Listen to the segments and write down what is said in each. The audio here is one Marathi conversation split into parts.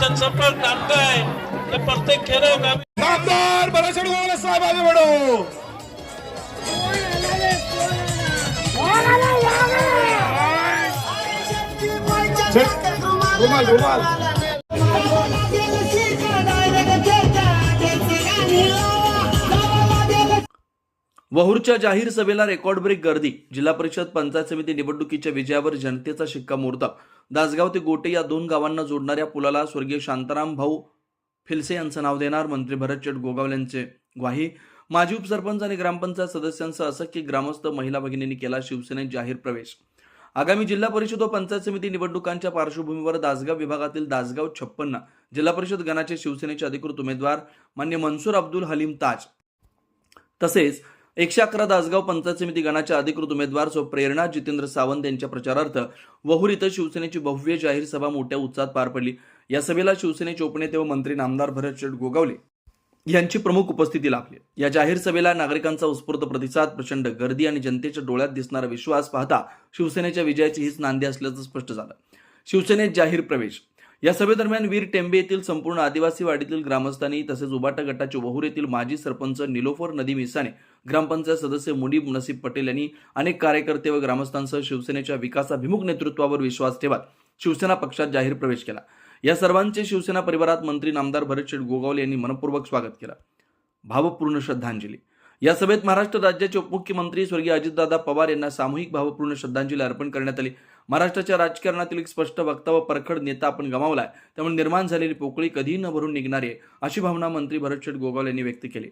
जनसंपर्क टाकताय ते प्रत्येक बराचड गोवाला साहेब आगे बढ़ो रुमाल रुमाल वहूरच्या जाहीर सभेला रेकॉर्ड ब्रेक गर्दी. जिल्हा परिषद पंचायत समिती निवडणुकीच्या विजयावर जनतेचा शिक्कामोर्तब. दासगाव ते गोटे या दोन गावांना जोडणाऱ्या पुलाला स्वर्गीय शांताराम भाऊ फिलसे यांचं नाव देणार मंत्री भरत भरतचेट गोगावले यांचे ग्वाही. माजी उपसरपंच आणि ग्रामपंचायत सदस्यांसह की ग्रामस्थ महिला भगिनींनी केला शिवसेनेत जाहीर प्रवेश. आगामी जिल्हा परिषद व पंचायत समिती निवडणुकांच्या पार्श्वभूमीवर दासगाव विभागातील दासगाव छप्पन्न जिल्हा परिषद गणाचे शिवसेनेचे अधिकृत उमेदवार मान्य मनसूर अब्दुल हलीम ताज. तसेच एकशे अकरा दासगाव पंचायत समिती गणाच्या अधिकृत उमेदवार सो प्रेरणा जितेंद्र सावंत यांच्या प्रचारार्थ वहूर इथं शिवसेनेची भव्य जाहीर सभा मोठ्या उत्साहात पार पडली. या सभेला शिवसेनेचे उपनेते व मंत्री नामदार भरत शेठ गोगावले यांची प्रमुख उपस्थिती लाभली. या जाहीर सभेला नागरिकांचा उत्स्फूर्त प्रतिसाद प्रचंड गर्दी आणि जनतेच्या डोळ्यात दिसणारा विश्वास पाहता शिवसेनेच्या विजयाची हीच नांदी असल्याचं स्पष्ट झालं. शिवसेनेत जाहीर प्रवेश या सभेदरम्यान वीर टेंबे येथील संपूर्ण आदिवासी वाडीतील ग्रामस्थांनी तसेच उबाटा गटाचे वहूर येथील माजी सरपंच निलोफर नदी मिसाने ग्रामपंचायत सदस्य मुनीब नसीब पटेल यांनी अनेक कार्यकर्ते व ग्रामस्थांसह शिवसेनेच्या विकासाभिमुख नेतृत्वावर विश्वास ठेवत शिवसेना पक्षात जाहीर प्रवेश केला. या सर्वांचे शिवसेना परिवारात मंत्री नामदार भरत शेठ गोगावले यांनी मनपूर्वक स्वागत केलं. भावपूर्ण श्रद्धांजली. या सभेत महाराष्ट्र राज्याचे उपमुख्यमंत्री स्वर्गीय अजितदादा पवार यांना सामूहिक भावपूर्ण श्रद्धांजली अर्पण करण्यात आली. महाराष्ट्राच्या राजकारणातील एक स्पष्ट वक्ता व परखड नेता आपण गमावलाय. त्यामुळे निर्माण झालेली पोकळी कधीही न भरून निघणारी आहे अशी भावना मंत्री भरतशेठ गोगावले यांनी व्यक्त केली.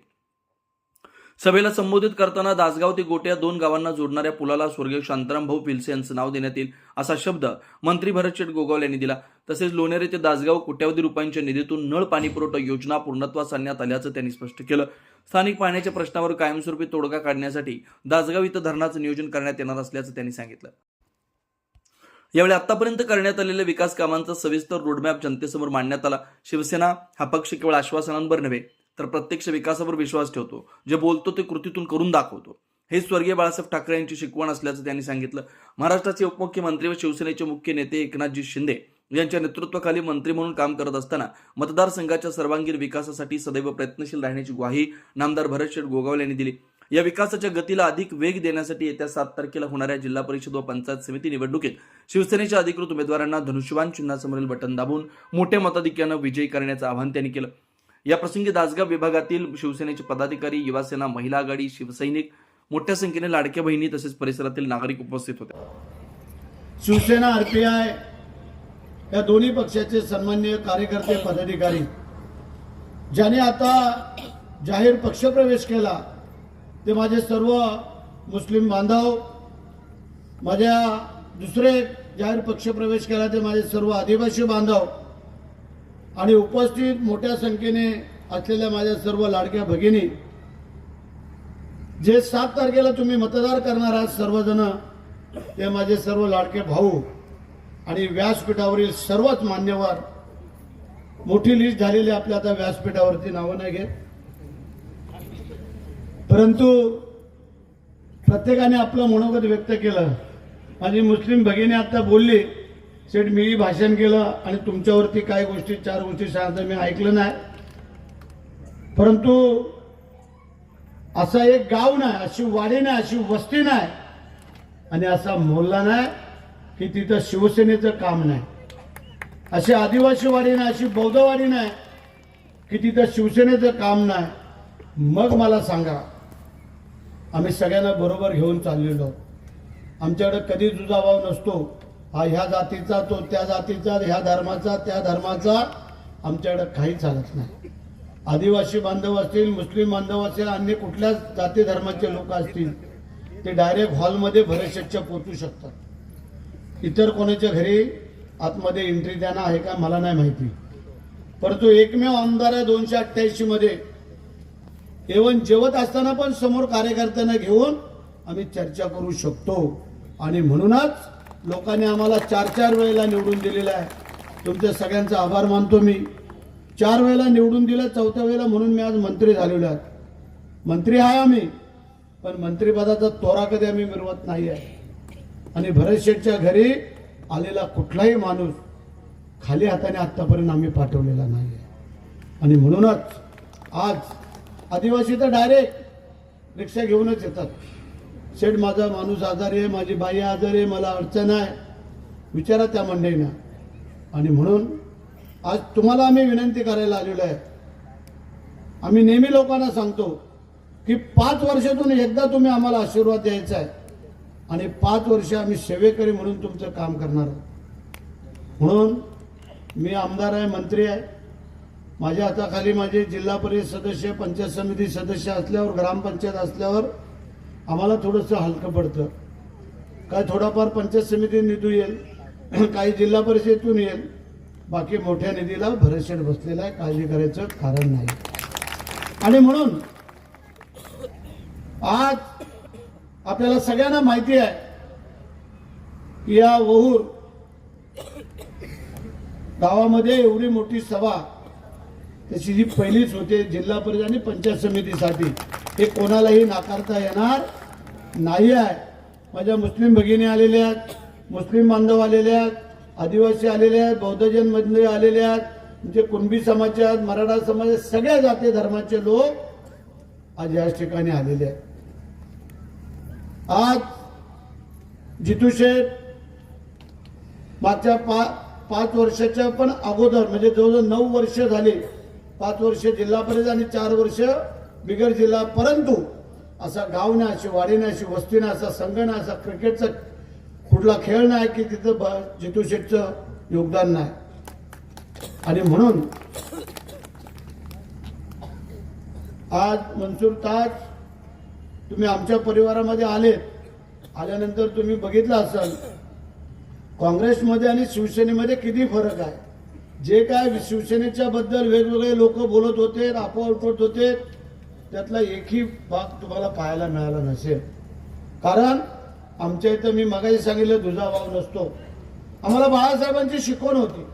सभेला संबोधित करताना दासगाव ते गोट्या दोन गावांना जोडणाऱ्या पुलाला स्वर्गीय शांताराम भाऊ पिलसे यांचं नाव देण्यात येईल असा शब्द मंत्री भरतशेठ गोगावले यांनी दिला. तसेच लोणेरे ते दासगाव कोट्यावधी रुपयांच्या निधीतून नळ पाणी पुरवठा योजना पूर्णत्वास आणण्यात आल्याचं त्यांनी स्पष्ट केलं. स्थानिक पाण्याच्या प्रश्नावर कायमस्वरूपी तोडगा काढण्यासाठी दासगाव इथं धरणाचं नियोजन करण्यात येणार असल्याचं त्यांनी सांगितलं. यावेळी आतापर्यंत करण्यात आलेल्या विकास कामांचा सविस्तर रोडमॅप जनतेसमोर मांडण्यात आला. शिवसेना हा पक्ष केवळ आश्वासनांवर नव्हे तर प्रत्यक्ष विकासावर विश्वास ठेवतो. जे बोलतो ते कृतीतून करून दाखवतो. हे स्वर्गीय बाळासाहेब ठाकरे यांची शिकवण असल्याचं त्यांनी सांगितलं. महाराष्ट्राचे उपमुख्यमंत्री व शिवसेनेचे मुख्य नेते एकनाथजी शिंदे यांच्या नेतृत्वाखाली मंत्री म्हणून काम करत असताना मतदारसंघाच्या सर्वांगीण विकासासाठी सदैव प्रयत्नशील राहण्याची ग्वाही नामदार भरत शेठ गोगावले यांनी दिली. या विकासाच्या गतीला अधिक वेग देण्यासाठी येत्या सात तारखेला होणाऱ्या जिल्हा परिषद व पंचायत समिती निवडणुकीत शिवसेनेच्या अधिकृत उमेदवारांना धनुष्यवान चिन्हासमोरील बटन दाबून मोठ्या मताधिक्यानं विजयी करण्याचं आवाहन त्यांनी केलं. या प्रसंगी दासगाव विभागातील शिवसेनेचे पदाधिकारी युवासेना महिला आघाडी शिवसैनिक मोठ्या संख्येने लाडक्या बहिणी तसेच परिसरातील नागरिक उपस्थित होते. शिवसेना आरपीआय या दोन्ही पक्षाचे सन्मान्य कार्यकर्ते पदाधिकारी ज्याने आता जाहीर पक्षप्रवेश केला ते माझे सर्व मुस्लिम बांधव माझ्या दुसरे जाहीर पक्षप्रवेश केला ते माझे सर्व आदिवासी बांधव आणि उपस्थित मोठ्या संख्येने असलेल्या माझ्या सर्व लाडक्या भगिनी जे सात तारखेला तुम्ही मतदार करणार आहात सर्वजण ते माझे सर्व लाडके भाऊ आणि व्यासपीठावरील सर्वच मान्यवर मोठी लिस्ट झालेली आपल्या आता व्यासपीठावरती नावं नाही घेत. परंतु प्रत्येकाने आपलं मनोगत व्यक्त केलं. माझी मुस्लिम भगिनी आता बोलली सेठ मीही भाषण केलं आणि तुमच्यावरती काही गोष्टी चार गोष्टी सांगता मी ऐकलं नाही. परंतु असा एक गाव नाही अशी वाडी नाही अशी वस्ती नाही आणि असा मोहल्ला नाही की तिथं शिवसेनेचं काम नाही. अशी आदिवासी वाडी नाही अशी बौद्धवाडी नाही की तिथं शिवसेनेचं काम नाही. मग मला सांगा आम्ही सगळ्यांना बरोबर घेऊन चाललेलो. आहोत. आमच्याकडे कधी दुजाभाव नसतो. हा ह्या जातीचा तो त्या जातीचा ह्या धर्माचा त्या धर्माचा आमच्याकडे काही चालत नाही. आदिवासी बांधव असतील मुस्लिम बांधव असतील अन्य कुठल्याच जाती धर्माचे लोक असतील ते डायरेक्ट हॉलमध्ये भरशेच्या पोचू शकतात. इतर कोणाच्या घरी आतमध्ये एंट्री त्यांना आहे का मला नाही माहिती. परंतु एकमेव आमदार आहे दोनशे अठ्ठ्याऐंशीमध्ये केवळ जेवत असताना पण समोर कार्यकर्त्यांना घेऊन आम्ही चर्चा करू शकतो. आणि म्हणूनच लोकांनी आम्हाला चार चार वेळेला निवडून दिलेला आहे. तुमच्या सगळ्यांचा आभार मानतो मी. चार वेळेला निवडून दिलं चौथ्या वेळेला म्हणून मी आज मंत्री झालेलो आहे. मंत्री आहे आम्ही पण मंत्रिपदाचा तोरा कधी आम्ही मिळवत नाही आहे. आणि भरत शेठच्या घरी आलेला कुठलाही माणूस खाली हाताने आत्तापर्यंत आम्ही पाठवलेला नाही आहे. आणि म्हणूनच आज आदिवासी तर डायरेक्ट रिक्षा घेऊनच येतात. शेठ माझा माणूस आजारी आहे माझी बाई आजारी आहे मला अडचण आहे. विचारा त्या मंडळीनं. आणि म्हणून आज तुम्हाला आम्ही विनंती करायला आलेलो आहे. आम्ही नेहमी लोकांना सांगतो की पाच वर्षातून एकदा तुम्ही आम्हाला आशीर्वाद द्यायचा आहे. आणि पाच वर्ष आम्ही सेवेकरी म्हणून तुमचं काम करणार आहोत. म्हणून मी आमदार आहे मंत्री आहे. माझ्या हाताखाली माझे जिल्हा परिषद सदस्य पंचायत समिती सदस्य असल्यावर ग्रामपंचायत असल्यावर आम्हाला थोडंसं हलकं पडतं. काय थोडाफार पंचायत समिती निधी येईल काही जिल्हा परिषदेतून येईल बाकी मोठ्या निधीला भरतशेठ बसलेला आहे काळजी करायचं कारण नाही. आणि म्हणून आज आपल्याला सगळ्यांना माहिती आहे की या वहूर गावामध्ये एवढी मोठी सभा त्याची जी पहिलीच होते जिल्हा परिषद आणि पंचायत समितीसाठी हे कोणालाही नाकारता येणार नाही आहे. माझ्या मुस्लिम भगिनी आलेल्या आहेत मुस्लिम बांधव आलेले आहेत आदिवासी आलेले आहेत बौद्धजन मंदिर आलेले आहेत म्हणजे कुणबी समाज आहेत मराठा समाज सगळ्या जाती धर्माचे लोक आज याच ठिकाणी आलेले आहेत. आज जितू शेठ मागच्या पा पाच वर्षाच्या पण अगोदर म्हणजे जवळजवळ नऊ वर्ष झाली पाच वर्ष जिल्हा परिषद आणि चार वर्ष बिगर जिल्हा परंतु असा गाव नाही अशी वाडी नाही अशी वस्ती नाही असा संघ नाही असा क्रिकेटचा कुठला खेळ नाही की तिथं ब- जितू शेठचं योगदान नाही. आणि म्हणून आज मनसूर ताज तुम्ही आमच्या परिवारामध्ये आलेत. आल्यानंतर तुम्ही बघितलं असाल काँग्रेसमध्ये आणि शिवसेनेमध्ये किती फरक आहे? जे काय शिवसेनेच्या बद्दल वेगवेगळे लोक बोलत होते अफवा उठवत होते त्यातला एकही भाग तुम्हाला पाहायला मिळाला नसेल. कारण आमच्या इथं मी मगाशी सांगितलं दुजा भाव नसतो. आम्हाला बाळासाहेबांची शिकवण होती.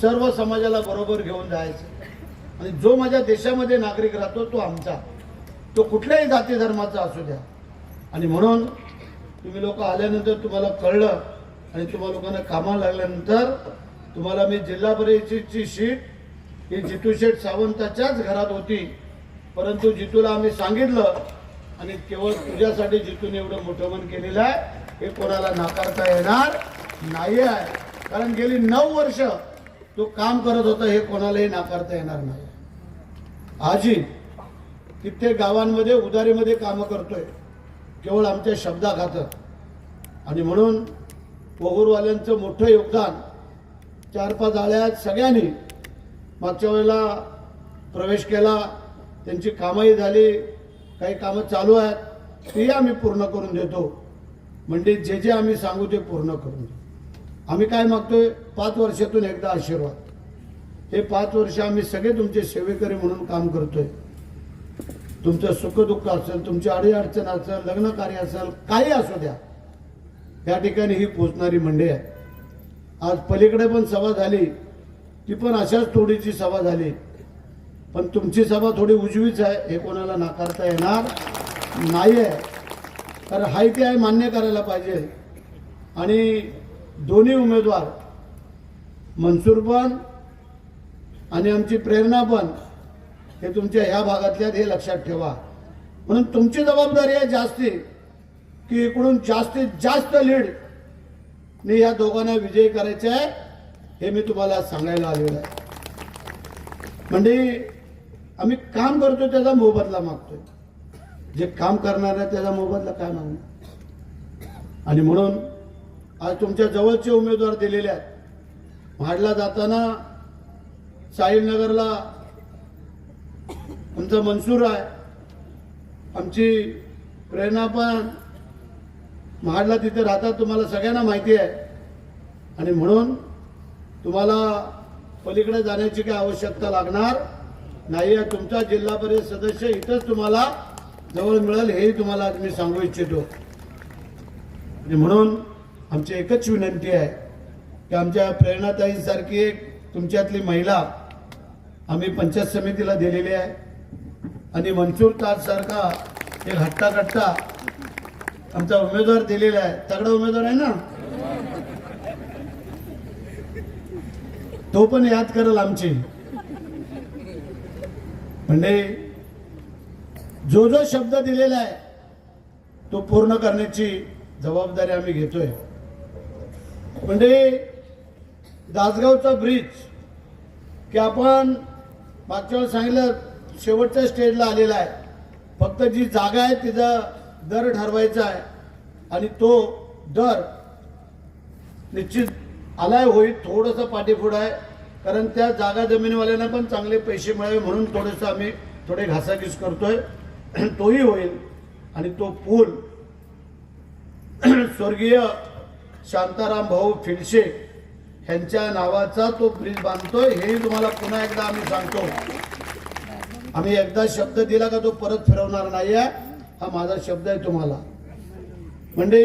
सर्व समाजाला बरोबर घेऊन जायचं. आणि जो माझ्या देशामध्ये नागरिक राहतो तो आमचा. तो कुठल्याही जाती धर्माचा असू द्या. आणि म्हणून तुम्ही लोक आल्यानंतर तुम्हाला कळलं आणि तुम्हा लोकांना कामाला लागल्यानंतर तुम्हाला मी जिल्हा परिषदेची शीट ही जितू शेठ सावंताच्याच घरात होती. परंतु जितूला आम्ही सांगितलं आणि केवळ तुझ्यासाठी जितून एवढं मोठं मन केलेलं आहे हे कोणाला नाकारता येणार नाही आहे. कारण गेली नऊ वर्ष तो काम करत होता हे कोणालाही नाकारता येणार नाही. आजी कित्येक गावांमध्ये उदारीमध्ये कामं करतोय. केवळ आमच्या शब्दाखातर आणि म्हणून पोहूरवाल्यांचं मोठं योगदान चार पाच आळ्यात सगळ्यांनी मागच्या वेळेला प्रवेश केला. त्यांची कामंही झाली. काही कामं चालू आहेत. तेही आम्ही पूर्ण करून देतो. म्हणजे जे जे आम्ही सांगू ते पूर्ण करून आम्ही काय मागतोय? पाच वर्षातून एकदा आशीर्वाद. हे पाच वर्ष आम्ही सगळे तुमचे सेवेकरी म्हणून काम करतोय. तुमचं सुखदुःख असेल तुमची अडीअडचण असेल लग्न कार्य असेल काही असू द्या. या ठिकाणी ही पोचणारी मंडळी आहे आज पलीकडे पण सभा झाली. ती पण अशाच तोडीची सभा झाली. पण तुमची सभा थोडी उजवीच आहे हे कोणाला नाकारता येणार नाही आहे कारण हाय ते आहे मान्य करायला पाहिजे. आणि दोन्ही उमेदवार मनसूर पण आणि आमची प्रेरणा पण हे तुमच्या ह्या भागातल्या हे लक्षात ठेवा. म्हणून तुमची जबाबदारी आहे जास्ती की इकडून जास्तीत जास्त लीड ने या दोघांना विजयी करायचे आहे हे मी तुम्हाला सांगायला आलेलं आहे. म्हणजे आम्ही काम करतो त्याचा मोबदला मागतोय. जे काम करणार आहे त्याचा मोबदला काय मागणार? आणि म्हणून आज तुमच्या जवळचे उमेदवार दिलेले आहेत. म्हाडला जाताना साहिलनगरला आमचा मनसूर आहे. आमची प्रेरणा पण महाडला तिथे राहतात तुम्हाला सगळ्यांना माहिती आहे. आणि म्हणून तुम्हाला पलीकडे जाण्याची काही आवश्यकता लागणार नाही आहे. तुमचा जिल्हा परिषद सदस्य इथंच तुम्हाला जवळ मिळेल हेही तुम्हाला मी सांगू इच्छितो. आणि म्हणून आमची एकच विनंती आहे की आमच्या प्रेरणाताईंसारखी एक तुमच्यातली महिला आम्ही पंचायत समितीला दिलेली आहे. आणि मनसूर ताजसारखा एक हट्टाकट्टा आमचा उमेदवार दिलेला आहे. तगडा उमेदवार आहे ना? तो पण याद करेल आमची. म्हणजे जो जो शब्द दिलेला आहे तो पूर्ण करण्याची जबाबदारी आम्ही घेतोय. म्हणजे दासगावचा ब्रिज की आपण मागच्या वेळेस सांगितलं शेवटच्या स्टेजला आलेला आहे. फक्त जी जागा आहे तिचा दर ठरवायचा आहे. आणि तो दर निश्चित आलाय होईल थोडंसं पाठीपुढं आहे. कारण त्या जागा जमिनीवाल्यांना पण चांगले पैसे मिळावे म्हणून थोडंसं आम्ही थोडे घासाघीस करतोय. तोही होईल. आणि तो पूल स्वर्गीय शांताराम भाऊ फिडशे ह्यांच्या नावाचा तो ब्रिज बांधतोय हेही तुम्हाला पुन्हा एकदा आम्ही सांगतो. आम्ही एकदा शब्द दिला का तो परत फिरवणार नाही आहे हा माझा शब्द आहे तुम्हाला. म्हणजे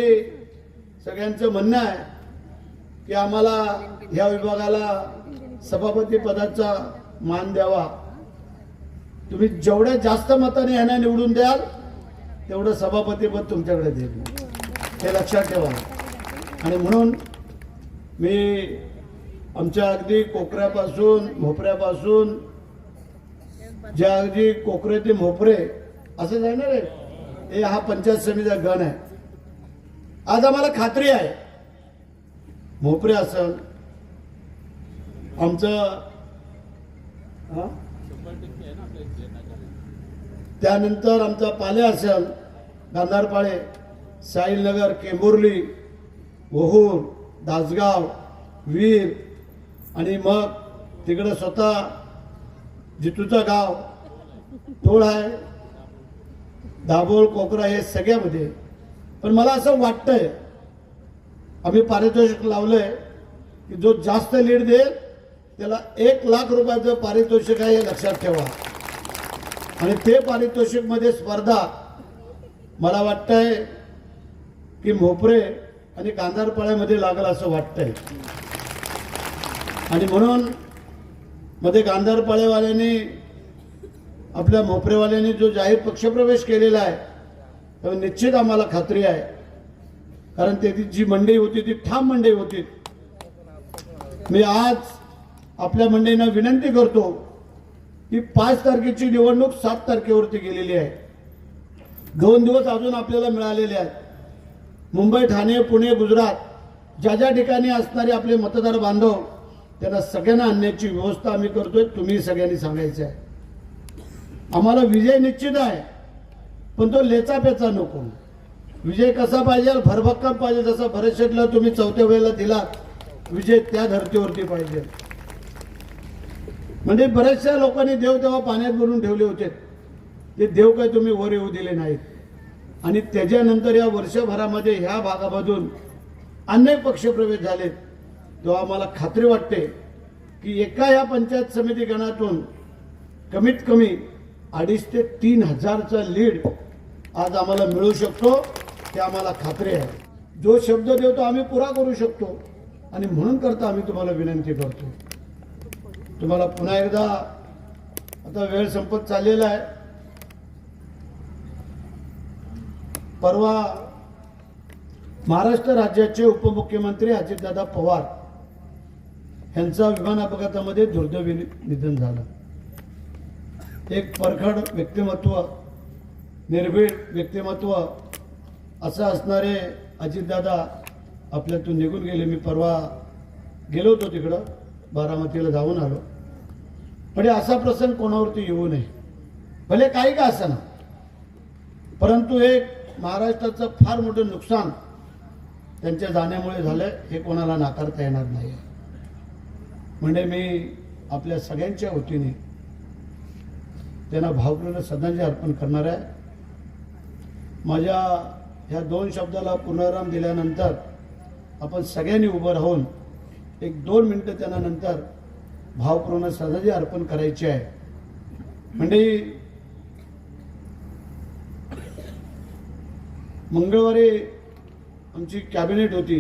सगळ्यांचं म्हणणं आहे की आम्हाला ह्या विभागाला सभापती पदाचा मान द्यावा. तुम्ही जेवढ्या जास्त मताने यांना निवडून द्याल तेवढं सभापतीपद तुमच्याकडे देईल. हे लक्षात ठेवा. आणि म्हणून मी आमच्या अगदी कोकऱ्यापासून भोपऱ्यापासून ज्या अगदी कोकरे ते भोपरे असं आहे. ना रे हे हा पंचायत समितीचा गण आहे. आज आम्हाला खात्री आहे. भोपरे असल आमचं त्यानंतर आमचा पाले असल गांधारपाळे साईलनगर केंबुर्ली वहूर दासगाव वीर आणि मग तिकडं स्वतः जितूचं गाव टोळ आहे. दाभोळ कोकरा हे सगळ्यामध्ये. पण मला असं वाटतंय आम्ही पारितोषिक लावलंय की जो जास्त लीड देईल त्याला एक लाख रुपयाचं पारितोषिक आहे हे लक्षात ठेवा. आणि ते पारितोषिकमध्ये स्पर्धा मला वाटतंय की मोपरे आणि गांधारपाड्यामध्ये लागल असं वाटतंय. आणि म्हणून मध्ये गांधारपाळेवाल्यांनी आपल्या मोपरेवाल्यांनी जो जाहीर पक्षप्रवेश केलेला आहे तर निश्चित आम्हाला खात्री आहे. कारण त्याची जी मंडई होती ती ठाम मंडई होती. मी आज आपल्या मंडईनं विनंती करतो की पाच तारखेची निवडणूक सात तारखेवरती गेलेली आहे. दोन दिवस अजून आपल्याला मिळालेले आहेत. मुंबई ठाणे पुणे गुजरात ज्या ज्या ठिकाणी असणारे आपले मतदार बांधव त्यांना सगळ्यांना आणण्याची व्यवस्था आम्ही करतोय तुम्ही सगळ्यांनी सांगायचं आहे. आम्हाला विजय निश्चित आहे. पण तो लेचा पेचा नको. विजय कसा पाहिजे भरभक्कम पाहिजे जसा भरतशेठला तुम्ही चौथ्या वेळेला दिला विजय त्या धर्तीवरती पाहिजे. म्हणजे बऱ्याचशा लोकांनी देव तेव्हा पाण्यात भरून ठेवले होते. ते देव काय तुम्ही वर येऊ दिले नाहीत. आणि त्याच्यानंतर या वर्षभरामध्ये ह्या भागामधून अनेक पक्षप्रवेश झालेत तेव्हा आम्हाला खात्री वाटते की एका या पंचायत समिती गणातून कमीत कमी अडीच ते तीन हजारचा लीड आज आम्हाला मिळू शकतो ते आम्हाला खात्री आहे. जो शब्द देतो आम्ही पुरा करू शकतो. आणि म्हणून करता आम्ही तुम्हाला विनंती करतो. तुम्हाला पुन्हा एकदा आता वेळ संपत चाललेला आहे. परवा महाराष्ट्र राज्याचे उपमुख्यमंत्री अजितदादा पवार यांचा विमान अपघातामध्ये दुर्दैवी निधन झालं. एक परखड व्यक्तिमत्व निर्भीड व्यक्तिमत्व असं असणारे अजितदादा आपल्यातून निघून गेले. मी परवा गेलो होतो तिकडं बारामतीला जाऊन आलो. पण असा प्रसंग कोणावरती येऊ नये. भले काही का ना परंतु एक महाराष्ट्राचं फार मोठं नुकसान त्यांच्या जाण्यामुळे झालं हे कोणाला नाकारता येणार नाही म्हणजे मी आपल्या सगळ्यांच्या वतीने त्यांना भावपूर्ण श्रद्धांजली अर्पण करणार आहे. माझ्या ह्या दोन शब्दाला पुनराम दिल्यानंतर आपण सगळ्यांनी उभं राहून एक दोन मिनटं त्यांना नंतर भावपूर्ण श्रद्धांजली अर्पण करायची आहे. म्हणजे मंगळवारी आमची कॅबिनेट होती.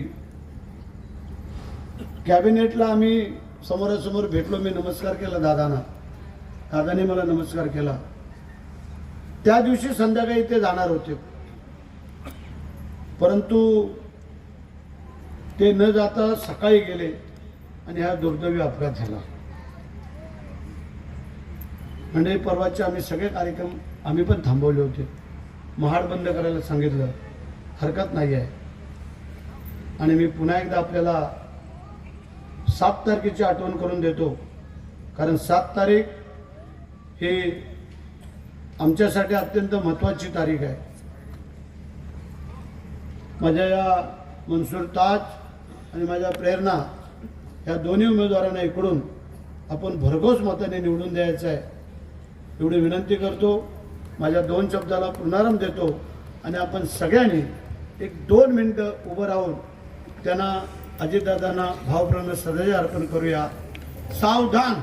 कॅबिनेटला आम्ही समोरासमोर भेटलो. मी नमस्कार केला दादांना. दादाने मला नमस्कार केला. त्या दिवशी संध्याकाळी ते जाणार होते. परंतु ते न जाता सकाळी गेले आणि हा दुर्दैवी अपघात झाला. म्हणजे परवाचे आम्ही सगळे कार्यक्रम आम्ही पण थांबवले होते. महाड बंद करायला सांगितलं. हरकत नाही आहे. आणि मी पुन्हा एकदा आपल्याला सात तारखेची आठवण करून देतो. कारण सात तारीख हे आमच्यासाठी अत्यंत महत्त्वाची तारीख आहे. माझ्या या मनसूर ताज आणि माझ्या प्रेरणा ह्या दोन्ही उमेदवारांना इकडून आपण भरघोस मताने निवडून द्यायचं आहे. एवढी विनंती करतो माझ्या दोन शब्दाला पुनरारंभ देतो आणि आपण सगळ्यांनी एक दोन मिनटं उभं राहून त्यांना अजितदादांना भावपूर्ण श्रद्धांजली अर्पण करूया. सावधान!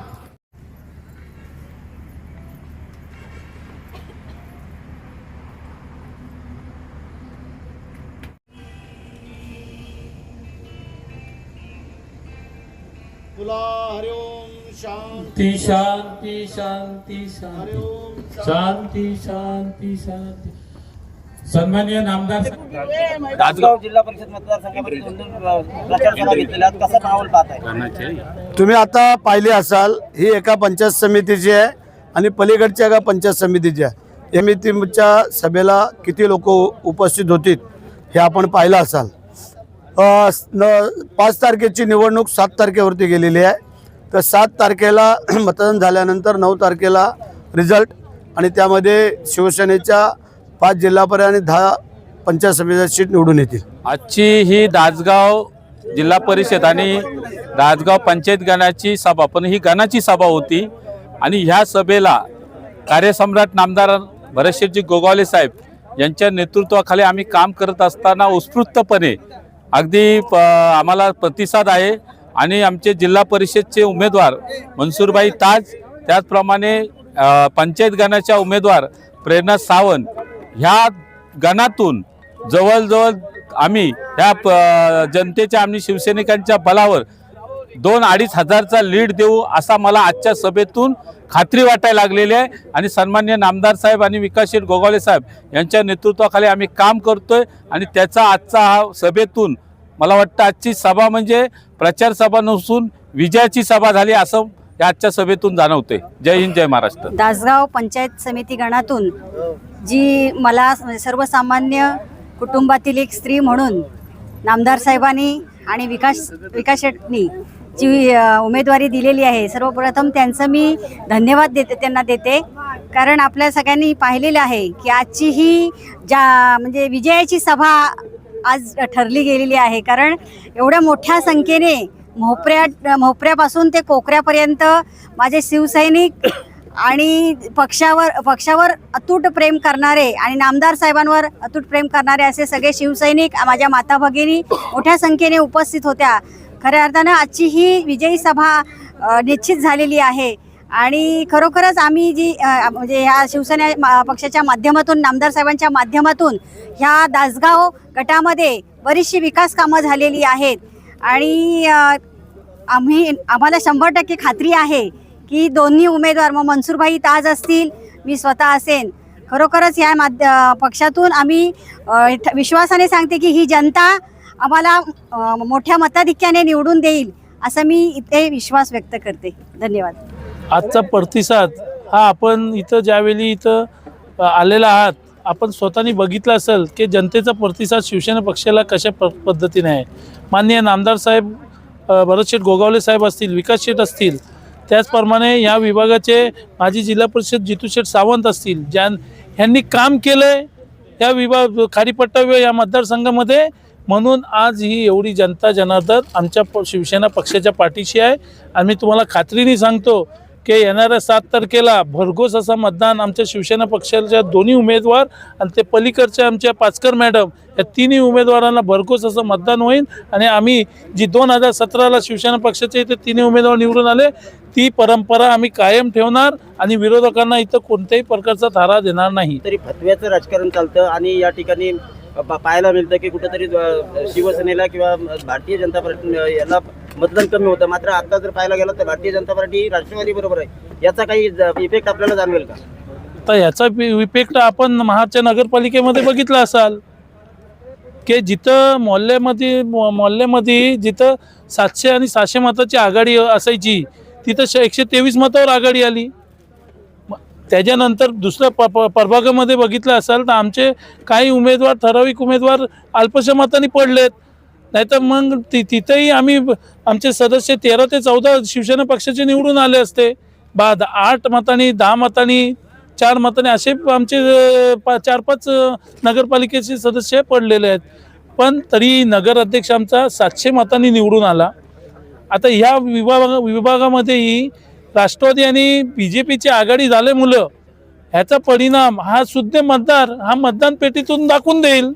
तुला हरिओम शांती शांती शांती शांती शांती. शांती. शांती शांती सन्मान्य नामदार राजगाव जिल्हा परिषद मतदारसंघामध्ये तुम्ही आता पाहिले असाल ही एका पंचायत समितीची आहे आणि पलीकडच्या एका पंचायत समितीची आहे. समितीच्या सभेला किती लोक उपस्थित होतील हे आपण पाहिलं असाल. पाच तारखेची निवडणूक सात तारखेवरती गेलेली आहे. तर सात तारखेला मतदान झाल्यानंतर नऊ तारखेला रिझल्ट आणि त्यामध्ये शिवसेनेच्या पाच जिल्हापर्यंत आणि दहा पंचायत समितीच्या सीट निवडून येतील. आजची ही दासगाव जिल्हा परिषद आणि दासगाव पंचायत गणाची सभा पण ही गणाची सभा होती आणि ह्या सभेला कार्यसम्राट नामदार भरतशेठजी गोगावले साहेब यांच्या नेतृत्वाखाली आम्ही काम करत असताना उत्स्फूर्तपणे अगदी प आम्हाला प्रतिसाद आहे. आणि आमचे जिल्हा परिषदचे उमेदवार मनसूरबाई ताज त्याचप्रमाणे पंचायत गणाच्या उमेदवार प्रेरणा सावंत ह्या गणातून जवळजवळ आम्ही ह्या प- जनतेच्या आम्ही शिवसैनिकांच्या बलावर दोन अडीच हजारचा लीड देऊ असा मला आजच्या सभेतून खात्री वाटायला लागलेली आहे. आणि सन्मान्य नामदार साहेब आणि विकासशील गोगावले साहेब यांच्या नेतृत्वाखाली आम्ही काम करतोय. आणि त्याचा आजचा हा सभेतून मला वाटतं आजची सभा म्हणजे प्रचार सभा नसून विजयाची सभा झाली असं आजच्या सभेतून जाणवते. जय हिंद जय महाराष्ट्र. दासगाव पंचायत समिती गणातून जी मला सर्वसामान्य कुटुंबातील एक स्त्री म्हणून नामदार साहेबांनी आणि विकास विकास शेटनी जी उमेदवारी दिलेली आहे सर्वप्रथम त्यांचं मी धन्यवाद देते त्यांना देते. कारण आपल्या सगळ्यांनी पाहिलेलं आहे की आजची ही ज्या म्हणजे विजयाची सभा आज ठरली गेलेली आहे. कारण एवढ्या मोठ्या संख्येने मोपऱ्या मोपऱ्यापासून ते कोकऱ्यापर्यंत माझे शिवसैनिक आणि पक्षावर पक्षावर अतूट प्रेम करणारे आणि नामदार साहेबांवर अतूट प्रेम करणारे असे सगळे शिवसैनिक माझ्या माता भगिनी मोठ्या संख्येने उपस्थित होत्या. खऱ्या अर्थानं आजची ही विजयी सभा निश्चित झालेली आहे. आणि खरोखरच आम्ही जी म्हणजे ह्या शिवसेना मा- पक्षाच्या माध्यमातून नामदार साहेबांच्या माध्यमातून ह्या दासगाव गटामध्ये बरीचशी विकास कामं झालेली आहेत. आणि आम्ही आम्हाला शंभर टक्के खात्री आहे की दोन्ही उमेदवार मग मनसूरभाई ताज असतील मी स्वतः असेन. खरोखरच या माध्य पक्षातून आम्ही विश्वासाने सांगते की ही जनता आम्हाला मोठ्या मताधिक्याने निवडून देईल असं मी इथे विश्वास व्यक्त करते. धन्यवाद. आजचा प्रतिसाद हा आपण इथं ज्यावेळी इथं आलेला आहात आपण स्वतःनी बघितलं असेल की जनतेचा प्रतिसाद शिवसेना पक्षाला कशा प पद्धतीने आहे. माननीय नामदार साहेब भरतशेठ गोगावले साहेब असतील विकास शेठ असतील त्याचप्रमाणे या विभागाचे माजी जिल्हा परिषद जितूशेठ सावंत असतील ज्या ह्यांनी काम केलं आहे या विभाग खारीपट्टा या मतदारसंघामध्ये म्हणून आज ही एवढी जनता जनार्दन आमच्या प शिवसेना पक्षाच्या पाठीशी आहे. आणि मी तुम्हाला खात्रीने सांगतो की येणाऱ्या सात तारखेला भरघोस असं मतदान आमच्या शिवसेना पक्षाच्या दोन्ही उमेदवार आणि ते पलीकडच्या आमच्या पाचकर मॅडम या तिन्ही उमेदवारांना भरघोस असं मतदान होईल. आणि आम्ही जी दोन हजार सतराला शिवसेना पक्षाचे इथे तिन्ही उमेदवार निवडून आले ती परंपरा आम्ही कायम ठेवणार आणि विरोधकांना इथं कोणत्याही प्रकारचा थारा देणार नाही. तरी फतव्याचं राजकारण चालतं आणि या ठिकाणी पाहायला मिळतं की कुठेतरी शिवसेनेला किंवा भारतीय जनता पार्टी याला मतदान कमी होतं. मात्र आता जर पाहायला गेलं तर भारतीय जनता पार्टी राष्ट्रवादी बरोबर आहे. याचा काही इफेक्ट आपल्याला जाणवेल का? तर याचा इफेक्ट आपण महाडच्या नगरपालिकेमध्ये बघितला असाल. की जिथं मोहल्ल्यामध्ये मोहल्ल्यामध्ये जिथं सातशे आणि सहाशे मताची आघाडी असायची तिथं एकशे तेवीस मतावर आघाडी आली. त्याच्यानंतर दुसऱ्या प प- प्रभागामध्ये बघितलं असाल तर आमचे काही उमेदवार ठराविक उमेदवार अल्पशा मतांनी पडलेत. नाहीतर मग ति तिथेही आम्ही आमचे सदस्य तेरा ते चौदा शिवसेना पक्षाचे निवडून आले असते. बा आठ मतांनी दहा मतांनी चार मतांनी असे आमचे पा चार पाच नगरपालिकेचे सदस्य पडलेले आहेत. पण तरी नगर अध्यक्ष आमचा सातशे मतांनी निवडून आला. आता ह्या विभागा विभागामध्येही राष्ट्रवादी आणि बी जे पीची आघाडी झाले मुलं. ह्याचा परिणाम हा शुद्ध मतदार हा मतदान पेटीतून दाखवून देईल.